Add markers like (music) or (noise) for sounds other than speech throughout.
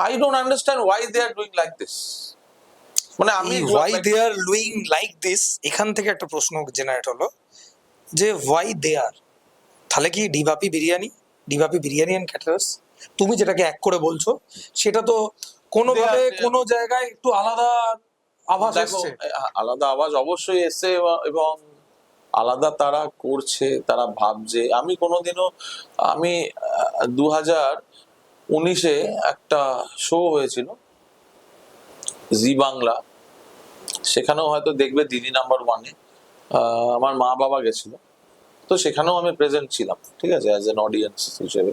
I don't understand why they are doing like this মানে আমি why they are doing like this এখান থেকে একটা প্রশ্ন জেনারেট হলো যে ওয়াই দে আর তাহলে কি ডিবাপি বিরিয়ানি? ডিবাপি বিরিয়ানি অ্যান্ড ক্যাটারার্স তুমি যেটাকে এক করে বলছো সেটা তো কোনোভাবে কোনো জায়গায় একটু আলাদা আভাস দেখো এসছে। আ- আলাদা আওয়াজ অবশ্যই এসছে এবং- এবং আলাদা তারা করছে তারা ভাবছে। আমি কোনোদিনও আমি দু হাজার উনিশে একটা শো হয়েছিল জি বাংলা। সেখানেও হয়তো দেখবে দিদি নাম্বার ওয়ানে আমার মা বাবা গেছিল। তো সেখানেও আমি প্রেজেন্ট ছিলাম, ঠিক আছে অ্যাজ এন অডিয়েন্স হিসেবে।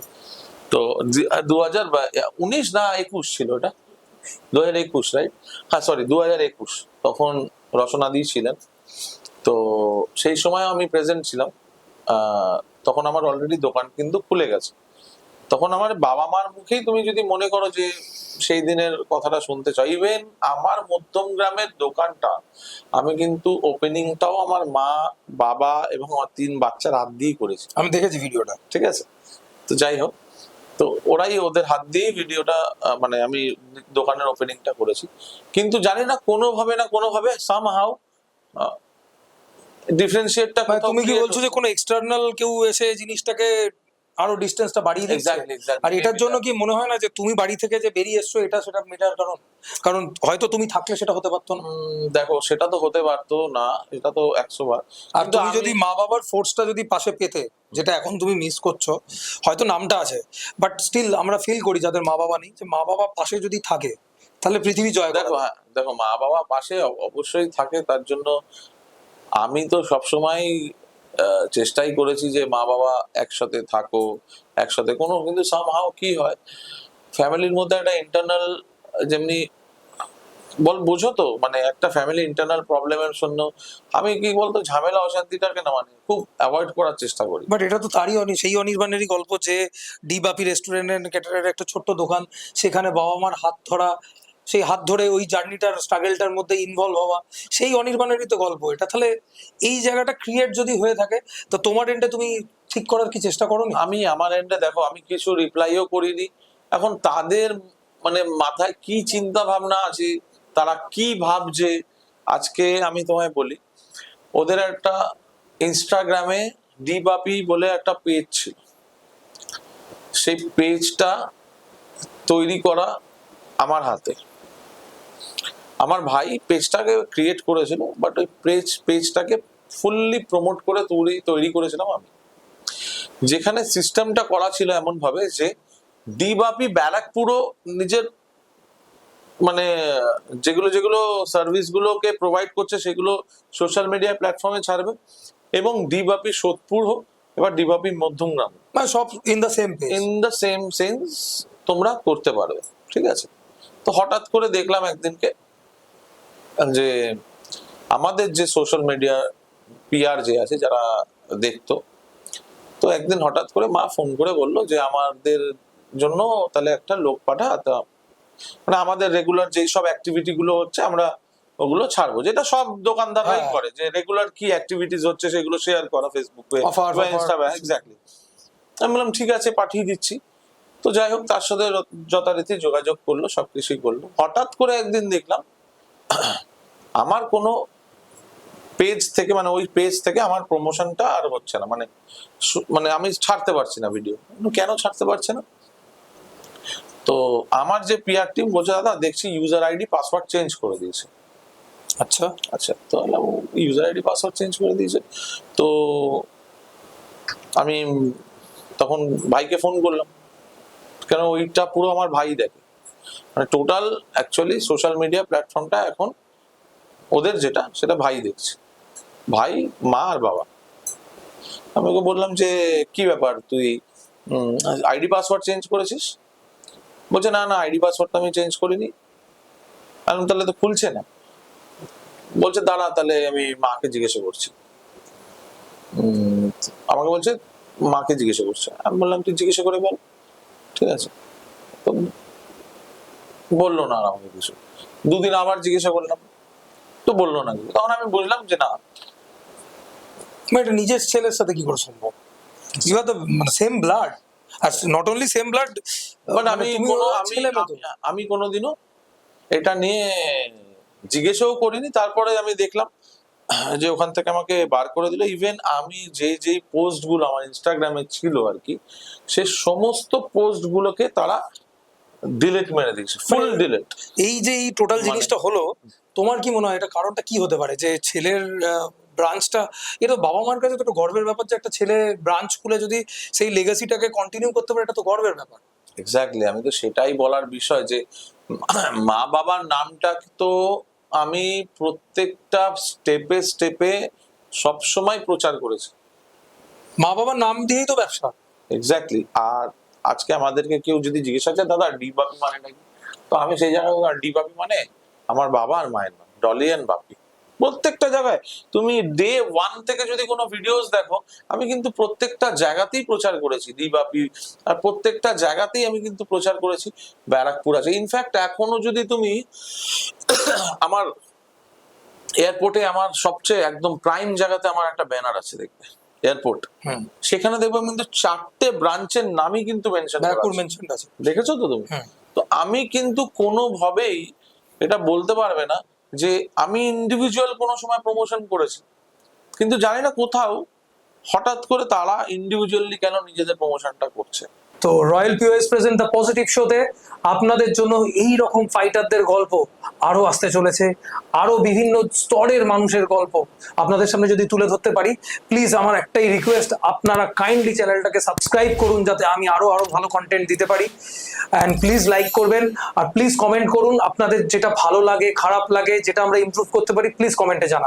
তো দু হাজার উনিশ না একুশ ছিল এটা দু হাজার একুশ রাইট হ্যাঁ সরি দু হাজার একুশ। তখন রচনাদি ছিলেন। তো সেই সময় আমি প্রেজেন্ট ছিলাম। তখন আমার অলরেডি দোকান কিন্তু খুলে গেছে। তখন আমার বাবা মার মুখেই তুমি যদি মনে করো যে সেই দিনের কথাটা শুনতে চাও ইভেন আমার মধ্যম গ্রামের দোকানটা আমি কিন্তু ওপেনিংটাও আমার মা বাবা এবং আমার তিন বাচ্চার হাত দিয়েই করেছি। আমি দেখেছি ভিডিওটা। ঠিক আছে? তো যাই হোক তো ওরাই ওদের হাত দিয়েই ভিডিওটা মানে আমি দোকানের ওপেনিংটা করেছি। কিন্তু জানি না কোনোভাবে না কোনোভাবে সাম হাউ ডিফারেন্সিয়েটটা তুমি কি বলছো যে কোনো এক্সটার্নাল কেউ এসে জিনিসটাকে আরও ডিস্টেন্সটা বাড়িয়ে দিচ্ছে. আর এটার জন্য কি মনে হয় না যে তুমি বাড়ি থেকে যে বেরিয়ে এসছো এটা সেটা মেটার কারণ কারণ হয়তো তুমি থাকলে সেটা হতে পারতো না। দেখো সেটা তো হতে পারতো না এটা তো একশো বার। আর তুমি যদি মা বাবার ফোর্সটা যদি পাশে পেতে যেটা এখন তুমি মিস করছ হয়তো নামটা আছে। বাট স্টিল আমরা ফিল করি যাদের মা বাবা নেই যে মা বাবা পাশে যদি থাকে তাহলে পৃথিবী জয় দেখো হ্যাঁ দেখো মা বাবা পাশে অবশ্যই থাকে তার জন্য আমি তো সবসময় চেষ্টাই করেছি যে মা বাবা একসাথে থাকো, একসাথে কোনো, কিন্তু সামহাও কি হয় ফ্যামিলির মধ্যে একটা ইন্টারনাল যেমনি, বল, বোঝো তো মানে একটা ফ্যামিলি ইন্টারনাল প্রবলেমের জন্য, আমি কি বলতো, ঝামেলা অশান্তিটাকে না মানে খুব অ্যাভয়েড করার চেষ্টা করি। বাট এটা তো তারই অনি, সেই অনির্বাণেরই গল্প যে, ডি বাপি রেস্টুরেন্ট ক্যাটারের একটা ছোট্ট দোকান, সেখানে বাবা মার হাত ধরা সেই হাত ধরে ওই জার্নিটার স্ট্রাগলটার মধ্যে ইনভলভ হওয়া, সেই অনির্বাণেরই তো গল্প এটা। তাহলে এই জায়গাটা ক্রিয়েট যদি হয়ে থাকে, তো তোমার এন্ডে তুমি ঠিক করার কি চেষ্টা করো আমি আমার এন্ডে দেখো, আমি কিছু রিপ্লাইও করিনি। এখন তাদের মানে মাথায় কি চিন্তা ভাবনা আছে, তারা কি ভাবছে, আজকে আমি তোমায় বলি। ওদের একটা ইনস্টাগ্রামে ডিবাপি বলে একটা পেজ ছিল। সেই পেজটা তৈরি করা আমার হাতে। আমার ভাই পেজটাকে ক্রিয়েট করেছিল বাট ওই পেজ পেজটাকে ফুললি প্রমোট করে তৈরি তৈরি করেছিলাম আমি। যেখানে সিস্টেমটা করা ছিল এমন ভাবে যে ডিবাপি ব্যারাকপুরও নিজের মানে যেগুলো যেগুলো সার্ভিস গুলোকে প্রোভাইড করছে সেগুলো সোশ্যাল মিডিয়া প্ল্যাটফর্মে ছাড়বে এবং ডিবাপি সোদপুর হোক এবার ডিবাপি মধ্যমগ্রাম। মানে সব in the same in the same sense তোমরা করতে পারবে ঠিক আছে? তো হঠাৎ করে দেখলাম একদিনকে যে আমাদের যে সোশ্যাল মিডিয়া পিআর যে আছে যারা দেখতো তো একদিন হঠাৎ করে মা ফোন করে বলল যে আমাদের জন্য তাহলে একটা লোক পাঠা তা মানে আমাদের রেগুলার যেই সব অ্যাক্টিভিটি গুলো হচ্ছে আমরা ওগুলো ছাড়বো যেটা সব দোকানদাররাই হ্যাঁ। করে যে রেগুলার কি অ্যাক্টিভিটিস হচ্ছে সেগুলো শেয়ার করা ফেসবুকে. ইনস্টাগ্রামে এক্স্যাক্টলি আমি বললাম ঠিক আছে পাঠিয়ে দিচ্ছি তো যাই হোক তার সাথে যথারীতি যোগাযোগ করল সবকিছুই করল। হঠাৎ করে একদিন দেখলাম আমার কোনো পেজ থেকে মানে ওই পেজ থেকে আমার প্রমোশনটা আর হচ্ছে না। মানে মানে আমি ছাড়তে পারছি না ভিডিও কেন ছাড়তে পারছে না? তো আমার যে পিআর টিম বলছে দাদা দেখছি ইউজার আইডি পাসওয়ার্ড চেঞ্জ করে দিয়েছে। আচ্ছা। আচ্ছা তো ইউজার আইডি পাসওয়ার্ড চেঞ্জ করে দিয়েছে? তো আমি তখন ভাইকে ফোন করলাম। কেন ওইটা পুরো আমার ভাই দেখে। মানে টোটাল অ্যাকচুয়ালি সোশ্যাল মিডিয়া প্ল্যাটফর্মটা এখন ওদের যেটা, সেটা ভাই দেখছে। ভাই, মা আর বাবা। আমি ওকে বললাম যে, কি ব্যাপার? তুই আইডি পাসওয়ার্ড চেঞ্জ করেছিস? বলছে, না না আইডি পাসওয়ার্ডটা আমি চেঞ্জ করিনি। আমি তাহলে তো খুলছে না। বলছে, দাঁড়া, তাহলে আমি মাকে জিজ্ঞাসা করছি। আমাকে বলছে, মাকে জিজ্ঞাসা করছে। আমি বললাম, তুই জিজ্ঞাসা করে বল। ঠিক আছে? তো বলল না আর আমাকে কিছু। দুদিন আবার জিজ্ঞাসা করলাম তো বলল না। কিছু তখন আমি বুঝলাম যে না মানে এটা নিজের ছেলের সাথে কি করে সম্ভব? ইউ আর দ্য মানে same blood are not only same blood but আমি কোনো আমি আমি- আমি কোনোদিনও এটা নিয়ে জিজ্ঞেসও করিনি। তারপরে আমি দেখলাম যে ওখান থেকে আমাকে বার করে দিল। ইভেন আমি যে যেই পোস্টগুলো আমার ইনস্টাগ্রামে ছিল আর কি সে সমস্ত পোস্ট গুলোকে তারা ডিলিট মেরে দিয়েছে ফুল মানে- ডিলিট এই যে এই টোটাল মানে- জিনিসটা হলো তোমার কি মনে হয় এটা কারণটা কি হতে পারে? যে ছেলের ব্রাঞ্চটা এটা বাবা মার কাছে তো একটা গর্বের ব্যাপার যে একটা ছেলে ব্রাঞ্চ খুলে যদি সেই লেগাসিটাকে কন্টিনিউ করতে পারে এটা তো গর্বের ব্যাপার। এক্স্যাক্টলি আমি তো সেটাই বলার বিষয় যে (clears throat) মা বাবার নামটা তো আমি প্রত্যেকটা স্টেপে স্টেপে সবসময় প্রচার করেছি। মা বাবার নাম দিয়েই তো ব্যবসা। এক্স্যাক্টলি আর আজকে আমাদেরকে কেউ যদি জিজ্ঞাসা করে দাদা ডি বাপি মানে নাকি? তো আমি সেই জায়গায় ডি বাপি মানে? আমার বাবা আর মায়ের নাম ডলি অ্যান্ড বাপি। প্রত্যেকটা জায়গায়। তুমি ডে ওয়ান থেকে যদি কোনো ভিডিওস দেখো আমি কিন্তু প্রত্যেকটা জায়গাতেই প্রচার করেছি। ডি বাপি আর প্রত্যেকটা জায়গাতেই আমি কিন্তু প্রচার করেছি। ব্যারাকপুর আছে। ইনফ্যাক্ট এখনও যদি তুমি আমার এয়ারপোর্টে আমার সবচেয়ে একদম প্রাইম জায়গাতে আমার একটা ব্যানার আছে দেখবে। এয়ারপোর্ট সেখানে দেখব কিন্তু চারটে ব্রাঞ্চের নামই কিন্তু মেনশন মেনশন আছে। দেখেছ তো তুমি? তো আমি কিন্তু কোনোভাবেই এটা বলতে পারবে না যে আমি ইন্ডিভিজুয়াল কোনো সময় প্রমোশন করেছি, কিন্তু জানি না কোথাও হঠাৎ করে তারা ইন্ডিভিজুয়ালি কেন নিজেদের প্রমোশনটা করছে। তো royal POS present the positive শোতে আপনাদের জন্য এই রকম ফাইটারদের গল্প আরও আসতে চলেছে, আরও বিভিন্ন স্তরের মানুষের গল্প আপনাদের সামনে যদি তুলে ধরতে পারি প্লিজ আমার একটাই রিকোয়েস্ট আপনারা কাইন্ডলি চ্যানেলটাকে সাবস্ক্রাইব করুন যাতে আমি আরও আরও ভালো কন্টেন্ট দিতে পারি। অ্যান্ড প্লিজ লাইক করবেন আর প্লিজ কমেন্ট করুন, আপনাদের যেটা ভালো লাগে, খারাপ লাগে, যেটা আমরা ইমপ্রুভ করতে পারি প্লিজ কমেন্টে জানান।